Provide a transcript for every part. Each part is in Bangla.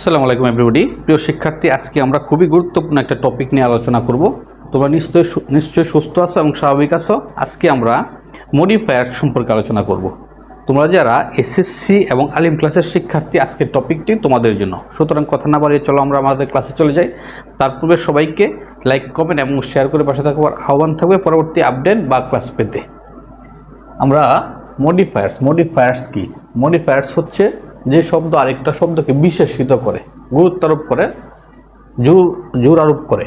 আসসালামু আলাইকুম এভরিবডি প্রিয় শিক্ষার্থী, আজকে আমরা খুবই গুরুত্বপূর্ণ একটা টপিক নিয়ে আলোচনা করব। তোমরা নিশ্চয়ই নিশ্চয়ই সুস্থ আছো এবং স্বাভাবিক আছো? আজকে আমরা মডিফায়ার সম্পর্কে আলোচনা করব। তোমরা যারা এসএসসি এবং আলিম ক্লাসের শিক্ষার্থী, আজকের টপিকটি তোমাদের জন্য। সুতরাং কথা না বাড়িয়ে চলো, আমরা আমাদের ক্লাসে চলে যাই। তার পূর্বে সবাইকে লাইক কমেন্ট এবং শেয়ার করে পাশে থাকবার আহ্বান থাকবে পরবর্তী আপডেট বা ক্লাস পেতে। আমরা মডিফায়ার্স মডিফায়ার্স কি? মডিফায়ার্স হচ্ছে যে শব্দ আরেকটা শব্দকে বিশেষিত করে, গুরুত্ব আরোপ করে, জোর জোর আরোপ করে,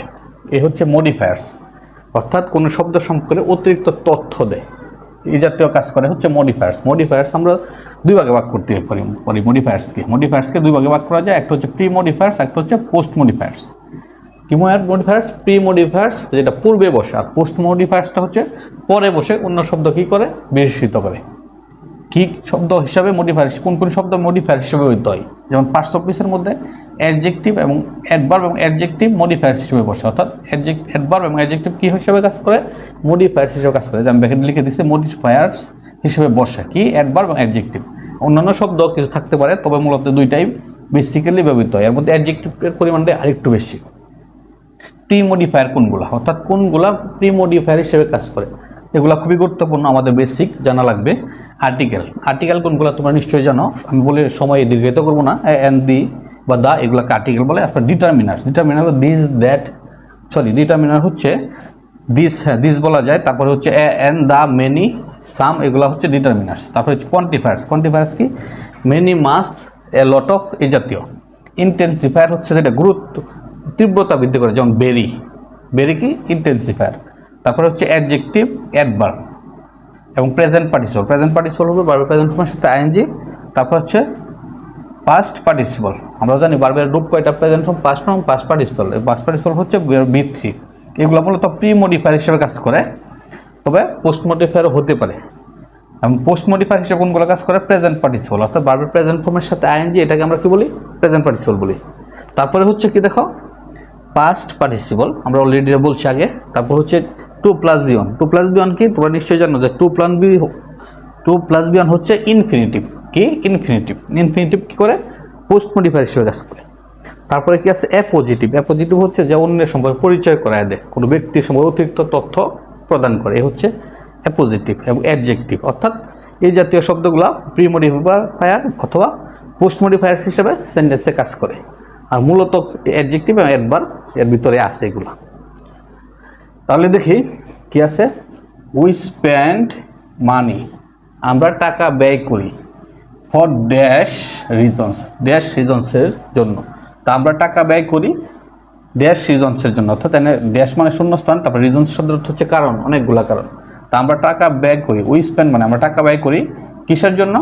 এ হচ্ছে মডিফায়ার্স অর্থাৎ কোনো শব্দ সম্পর্কে অতিরিক্ত তথ্য দেয়। এই জাতীয় কাজ করে হচ্ছে মডিফায়ার্স মডিফায়ার্স আমরা দুই ভাগে ভাগ করতে পারি মডিফায়ার্সকে মডিফায়ার্সকে দুই ভাগে ভাগ করা যায়, একটা হচ্ছে প্রি মডিফায়ার্স একটা হচ্ছে পোস্ট মডিফায়ার্স কিমোয়ার মডিফায়ার্স প্রি মডিফায়ার্স যেটা পূর্বে বসে, আর পোস্ট মডিফায়ার্সটা হচ্ছে পরে বসে অন্য শব্দ কী করে? বিশেষিত করে। কি শব্দ হিসাবে মডিফায়ার কোন কোন শব্দ মডিফায়ার হিসেবে ব্যবহৃত হয়? যেমন পার্টস অফ পিসের মধ্যে অ্যাডজেক্টিভ এবং অ্যাডভার্ব এবং অ্যাডজেক্টিভ মডিফায়ার হিসেবে বসে। অর্থাৎ অ্যাডভার্ব এবং অ্যাডজেক্টিভ কী হিসেবে কাজ করে? মডিফায়ার হিসেবে কাজ করে। যেমন ব্যাকেট লিখে দিচ্ছে মডিফায়ার্স হিসেবে বসে। কি? অ্যাডভার্ব এবং অ্যাডজেক্টিভ অন্যান্য শব্দ কিছু থাকতে পারে, তবে মূলত দুইটাই বেসিক্যালি ব্যবহৃত হয়। এর মধ্যে অ্যাডজেক্টিভের পরিমাণটা আরেকটু বেশি। প্রি মডিফায়ার কোনগুলা? অর্থাৎ কোনগুলা প্রি মডিফায়ার হিসেবে কাজ করে? এগুলা খুবই গুরুত্বপূর্ণ, আমাদের বেসিক জানা লাগবে। আর্টিকেল আর্টিকেল কোনগুলো তোমরা নিশ্চয়ই জানো। আমি বলে সময় দীর্ঘায়িত করব না। এন দি বা দা এগুলাকে আর্টিকেল বলে আপনার determiners determiner this that sorry determiner হচ্ছে দিস হ্যাঁ দিস বলা যায়। তারপরে হচ্ছে a N the many some এগুলো হচ্ছে ডিটারমিনার্স তারপরে হচ্ছে কোয়ান্টিফায়ার্স কোয়ান্টিফায়ার্স কি? Many most a lot of এই জাতীয়। ইন্টেন্সিফায়ার হচ্ছে যেটা গুরুত্ব, তীব্রতা বৃদ্ধি করে, যেমন বেরি। বেরি কি? ইন্টেন্সিফায়ার তারপরে হচ্ছে অ্যাডজেক্টিভ অ্যাডভার্ব এবং প্রেজেন্ট পার্টিসিপল প্রেজেন্ট পার্টিসিপল হবে বারবার প্রেজেন্ট ফর্মের সাথে আইএনজি তারপর হচ্ছে পাস্ট পার্টিসিপল আমরা জানি বারবার রূপ কয়টা present form past form past participle past participle হচ্ছে বি থ্রি এগুলো মূলত প্রি মডিফায়ার হিসেবে কাজ করে, তবে পোস্ট মডিফায়ারও হতে পারে। এবং পোস্ট মডিফায়ার হিসেবে কোনগুলো কাজ করে? প্রেজেন্ট পার্টিসিপল অর্থাৎ বারবার প্রেজেন্ট ফর্মের সাথে আইএনজি এটাকে আমরা কি বলি? প্রেজেন্ট পার্টিসিপল বলি। তারপরে হচ্ছে কি দেখো? পাস্ট পার্টিসিপল আমরা অলরেডি বলছি আগে। তারপর হচ্ছে to plus V one to plus V one কি? তোমরা নিশ্চয়ই জানো যে to plus V to plus V one হচ্ছে ইনফিনিটিভ কি? ইনফিনিটিভ ইনফিনিটিভ কী করে? পোস্ট মডিফায়ার হিসেবে কাজ করে। তারপরে কি আছে? অ্যাপোজিটিভ অ্যাপোজিটিভ হচ্ছে যে অন্যের সম্পর্কে পরিচয় করায় দেয়। কোনো ব্যক্তির সম্পর্কে অতিরিক্ত তথ্য প্রদান করে। এ হচ্ছে অ্যাপোজিটিভ এবং অ্যাডজেক্টিভ অর্থাৎ এই জাতীয় শব্দগুলো প্রি মডিফায়ার অথবা পোস্ট মডিফায়ার হিসেবে সেন্টেন্সে কাজ করে। আর মূলত অ্যাডজেক্টিভ এবং অ্যাডভার্ব এর ভিতরে আছে এগুলো। তাহলে দেখি কি আছে? উই স্পেন্ড মানি আমরা টাকা ব্যয় করি ফর ড্যাশ রিজনস ড্যাশ রিজনসের জন্য। তা আমরা টাকা ব্যয় করি ড্যাশ রিজনসের জন্য, অর্থাৎ ড্যাশ মানে শূন্যস্থান, তারপর রিজনস শব্দের অর্থ হচ্ছে কারণ, অনেকগুলা কারণ। তা আমরা টাকা ব্যয় করি উই স্পেন্ড মানে আমরা টাকা ব্যয় করি কিসের জন্য?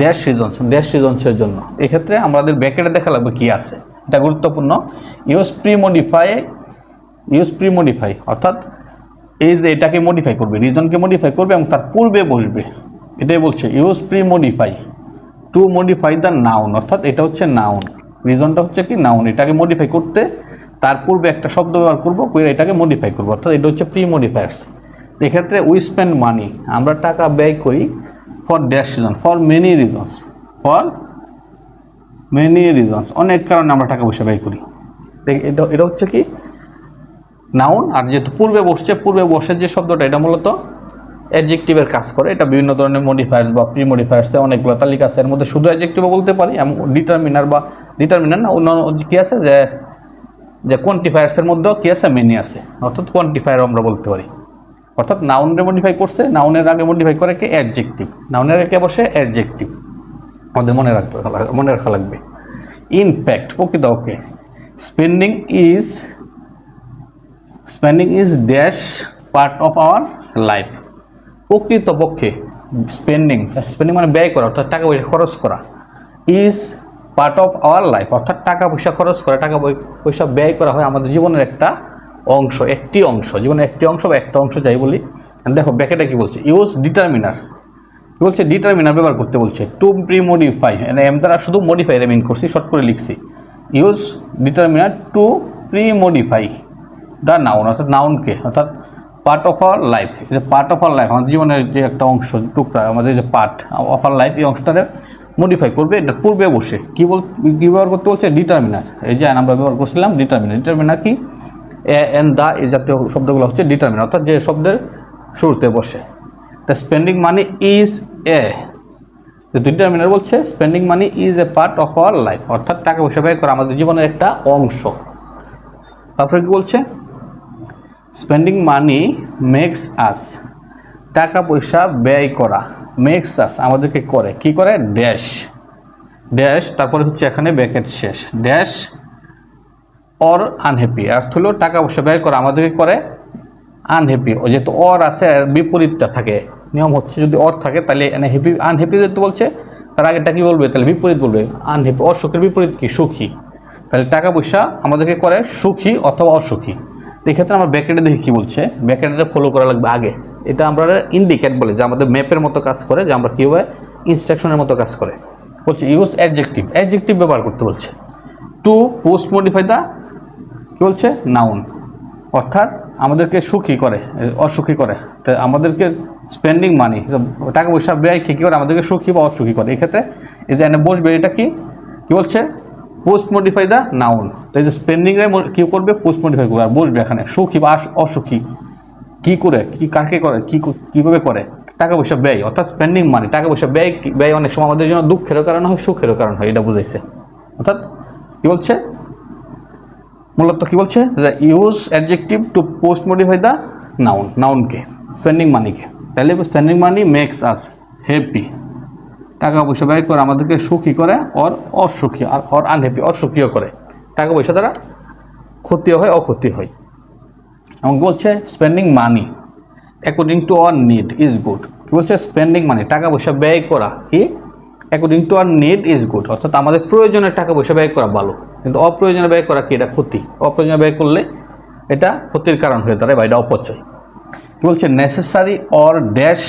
ড্যাশ রিজনস ড্যাশ রিজনসের জন্য। এক্ষেত্রে আমাদের ব্যাকেটে দেখা লাগবে কী আছে। এটা গুরুত্বপূর্ণ। Use pre modify use pre modify অর্থাৎ এই যে এটাকে মডিফাই করবে রিজনকে মডিফাই করবে এবং তার পূর্বে বসবে। এটাই বলছে use pre modify to modify the noun অর্থাৎ এটা হচ্ছে নাউন রিজনটা হচ্ছে কি নাউন এটাকে মডিফাই করতে তার পূর্বে একটা শব্দ ব্যবহার করব করে এটাকে মডিফাই করব, অর্থাৎ এটা হচ্ছে প্রি মডিফায়ার্স এক্ষেত্রে উই স্পেন্ড মানি আমরা টাকা ব্যয় করি for dash reason for many reasons for many reasons অনেক কারণে আমরা টাকা পয়সা ব্যয় করি। এটা এটা হচ্ছে কি নাউন, আর যেহেতু পূর্বে বসছে, পূর্বে বসে যে শব্দটা, এটা মূলত অ্যাডজেক্টিভের কাজ করে। এটা বিভিন্ন ধরনের মডিফায়ার্স বা প্রি মডিফায়ার্সে অনেকগুলো তালিকা আছে। এর মধ্যে শুধু অ্যাডজেক্টিভও বলতে পারি এমন ডিটারমিনার বা ডিটারমিনার না, অন্য কী আছে যে যে কোয়ান্টিফায়ার্সের মধ্যেও কী আছে মেনি আছে। অর্থাৎ কোয়ান্টিফায়ার আমরা বলতে পারি। অর্থাৎ নাউনের মডিফাই করছে নাউনের আগে মডিফাই করে কে? অ্যাডজেক্টিভ নাউনের আগে বসে? অ্যাডজেক্টিভ আমাদের মনে রাখতে মনে রাখা লাগবে। ইনফ্যাক্ট প্রকৃত okay spending is spending is dash part of our life প্রকৃতপক্ষে স্পেন্ডিং স্পেন্ডিং মানে ব্যয় করা, অর্থাৎ টাকা পয়সা খরচ করা is part of our life অর্থাৎ টাকা পয়সা খরচ করা, টাকা পয়- পয়সা ব্যয় করা হয় আমাদের জীবনের একটা অংশ, একটি অংশ, জীবনের একটি অংশ বা একটা অংশ যাই বলি। দেখো ব্যাকেটে কি বলছে? ইউজ ডিটারমিনার কী বলছে? ডিটারমিনার ব্যবহার করতে বলছে। টু প্রি মডিফাই এম দ্বারা শুধু মডিফাই মিন করছি শর্ট করে লিখছি। Use determiner to pre modify the noun অর্থাৎ নাউনকে অর্থাৎ পার্ট অফ আওয়ার লাইফ এটা পার্ট অফ আওয়ার লাইফ আমাদের জীবনের যে একটা অংশ টুকরা, আমাদের যে পার্ট অফ আর লাইফ এই অংশটারে মডিফাই করবে, এটা পূর্বে বসে। কী বল, কী ব্যবহার করতে বলছে? ডিটারমিনার এই যে আমরা ব্যবহার করছিলাম ডিটারমিনার ডিটারমিনার কি? এ এন দা এই জাতীয় শব্দগুলো হচ্ছে ডিটারমিনার অর্থাৎ যে শব্দের শুরুতে বসে। তা স্পেন্ডিং মানি ইজ এ যে ডিটারমিনার বলছে spending money is a part of our life অর্থাৎ টাকা পয়সা ব্যয় করা আমাদের জীবনের একটা অংশ। তারপরে কি বলছে? স্পেন্ডিং মানি মেক্স আস টাকা পয়সা ব্যয় করা মেক্স আস আমাদেরকে করে। কি করে? ড্যাশ ড্যাশ তারপরে হচ্ছে এখানে ব্যাকেট শেষ। ড্যাশ অর আনহ্যাপি অর্থ হলো টাকা পয়সা ব্যয় করা, আমাদেরকে করে আনহ্যাপি ও যেহেতু অর আছে আর বিপরীতটা থাকে। নিয়ম হচ্ছে যদি অর থাকে, তাহলে এখানে হ্যাপি আনহ্যাপি যেহেতু বলছে, তার আগেরটা কি বলবে? তাহলে বিপরীত বলবে। আনহ্যাপি অসুখের বিপরীত কি? সুখী। তাহলে টাকা পয়সা আমাদেরকে করে সুখী অথবা অসুখী। এক্ষেত্রে আমরা ব্যাকেটে দেখি কী বলছে। ব্যাকেটটা ফলো করা লাগবে আগে। এটা আমরা ইন্ডিকেট বলে, যে আমাদের ম্যাপের মতো কাজ করে, যে আমরা কীভাবে ইনস্ট্রাকশনের মতো কাজ করে। বলছে ইউজ অ্যাডজেক্টিভ অ্যাডজেক্টিভ ব্যবহার করতে বলছে। টু পোস্ট মডিফাই দ্য কী বলছে? নাউন অর্থাৎ আমাদেরকে সুখী করে, অসুখী করে। তো আমাদেরকে স্পেন্ডিং মানি টাকা পয়সা ব্যয় কী কী করে, আমাদেরকে সুখী বা অসুখী করে। এক্ষেত্রে এই যে বসবে, এটা কি? কী বলছে? পোস্ট মডিফাই দ্য নাউন তো এই যে স্পেন্ডিংয়ে কী করবে? পোস্ট মডিফাই করবে। আর বসবে এখানে। সুখী বা অসুখী। কী করে? কী কাকে করে? কী কীভাবে করে? টাকা পয়সা ব্যয়। অর্থাৎ স্পেন্ডিং মানি টাকা পয়সা ব্যয় ব্যয় অনেক সময় আমাদের জন্য দুঃখেরও কারণ হয়, সুখেরও কারণ হয়। এটা বুঝাইছে। অর্থাৎ কী বলছে? মূলত কি বলছে? Use adjective to post modify the noun নাউনকে spending মানিকে তাহলে spending money makes us happy টাকা পয়সা ব্যয় করে আমাদেরকে সুখী করে অর অসুখী, আর অর আনহ্যাপি অসুখীও করে। টাকা পয়সা দ্বারা ক্ষতিও হয়, অক্ষতি হয়। এবং বলছে spending money according to our need is good কী বলছে? স্পেন্ডিং মানি টাকা পয়সা ব্যয় করা কি? According to our need is good অর্থাৎ আমাদের প্রয়োজনের টাকা পয়সা ব্যয় করা ভালো। কিন্তু অপ্রয়োজনে ব্যয় করা কি? এটা ক্ষতি। অপ্রয়োজনে ব্যয় করলে এটা ক্ষতির কারণ হয়ে দাঁড়ায় বা এটা অপচয়। বলছে? Necessary or dash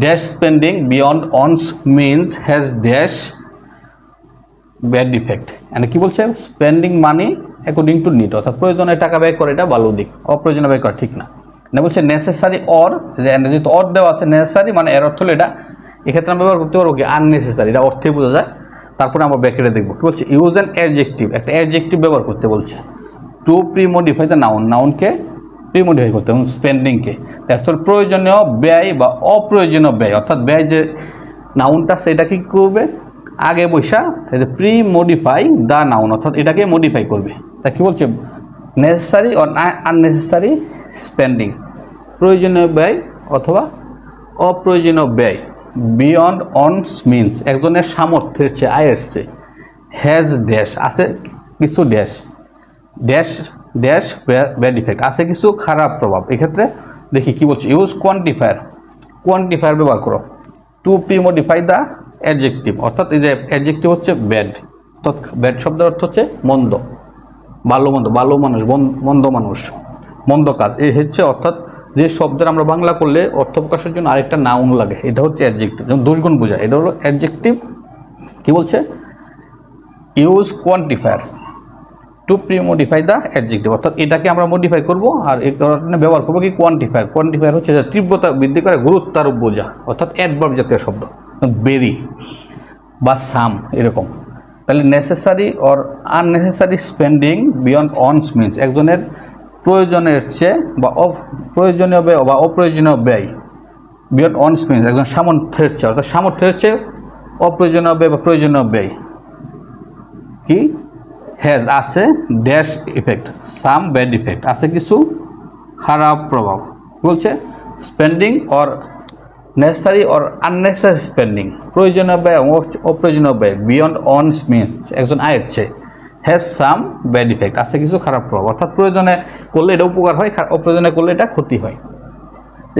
dash spending beyond one's means has dash bad defect মানে কি বলছে? Spending money according to need অর্থাৎ প্রয়োজনে টাকা ব্যয় করে এটা ভালো দিক। অপ্রয়োজনে ব্যয় করা ঠিক না। না বলছে নেসেসারি অর যেহেতু অর দেওয়া আছে নেসেসারি মানে এর অর্থ হলো এটা। এক্ষেত্রে আমরা ব্যবহার করতে পারব কি? আননেসেসারি এটা অর্থে বোঝা যায়। তারপরে আমরা ব্যাকেটে দেখব। কি বলছে? ইউজ অ্যান্ড অ্যাডজেক্টিভ একটা অ্যাডজেক্টিভ ব্যবহার করতে বলছে। To pre modify the noun নাউনকে modify করতে এবং স্পেন্ডিংকে অ্যাকচুয়াল প্রয়োজনীয় ব্যয় বা অপ্রয়োজনীয় ব্যয়। অর্থাৎ ব্যয় যে নাউনটা সেটা কি করবে? আগে বৈশা প্রি মডিফাই দ্য নাউন অর্থাৎ এটাকে মডিফাই করবে। তা কী বলছে? নেসেসারি অর আননেসেসারি স্পেন্ডিং প্রয়োজনীয় ব্যয় অথবা অপ্রয়োজনীয় ব্যয়। বিয়ন্ড অনস মিনস একজনের সামর্থ্যের চেয়ে আয়ের চেয়ে হ্যাজ ড্যাশ আছে কিছু dash dash dash bad effect আছে কিছু খারাপ প্রভাব। এক্ষেত্রে দেখি কি বলছে। ইউজ কোয়ান্টিফায়ার কোয়ান্টিফায়ার ব্যবহার করো। To pre modify the adjective অর্থাৎ এই যে অ্যাডজেক্টিভ হচ্ছে ব্যাড অর্থাৎ ব্যাড শব্দের অর্থ হচ্ছে মন্দ। ভালো মন্দ। ভালো মানুষ মন্দ মানুষ। মন্দ কাজ। এই হচ্ছে অর্থাৎ যে শব্দের আমরা বাংলা করলে অর্থ প্রকাশের জন্য আরেকটা নাউন লাগে। এটা হচ্ছে অ্যাডজেক্টিভ যেমন দুষ্গুণ বোঝায়। এটা হলো অ্যাডজেক্টিভ কি বলছে? Use quantifier to pre modify the adjective অর্থাৎ এটাকে আমরা মডিফাই করব আর এই কারণে ব্যবহার করব কি কোয়ান্টিফায়ার কোয়ান্টিফায়ার হচ্ছে যে তীব্রতা বৃদ্ধি করে গুরুত্বারোপ বোঝা, অর্থাৎ অ্যাডভার্ব জাতীয় শব্দ বেরি বা সাম এরকম। তাহলে necessary or unnecessary spending beyond one's means একজনের প্রয়োজনের চেয়ে বা অপ্রয়োজনীয় ব্যয় বা অপ্রয়োজনীয় ব্যয় বিয়ন্ড অনস মিনস একজন সামর্থ্যের চেয়ে, অর্থাৎ সামর্থ্যের চেয়ে অপ্রয়োজনীয় ব্যয় বা প্রয়োজনীয় ব্যয়। কি? হ্যাজ আছে dash effect some bad effect আছে কিছু খারাপ প্রভাব। বলছে? Spending or necessary or unnecessary spending প্রয়োজনীয় ব্যয় অপ্রয়োজনীয় ব্যয় বিয়ন্ড অন মিনস একজন আয়ের চেয়ে হ্যাজ সাম ব্যাড ইফেক্ট আছে কিছু খারাপ প্রভাব। অর্থাৎ প্রয়োজনে করলে এটা উপকার হয় অপ্রয়োজনে করলে এটা ক্ষতি হয়।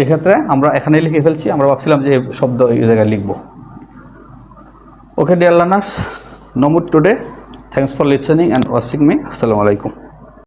এক্ষেত্রে আমরা এখানে লিখে ফেলছি আমরা ভাবছিলাম যে এই শব্দ এই জায়গায় লিখব। Okay, dear learners, no more Thanks for listening and watching me. Assalamualaikum.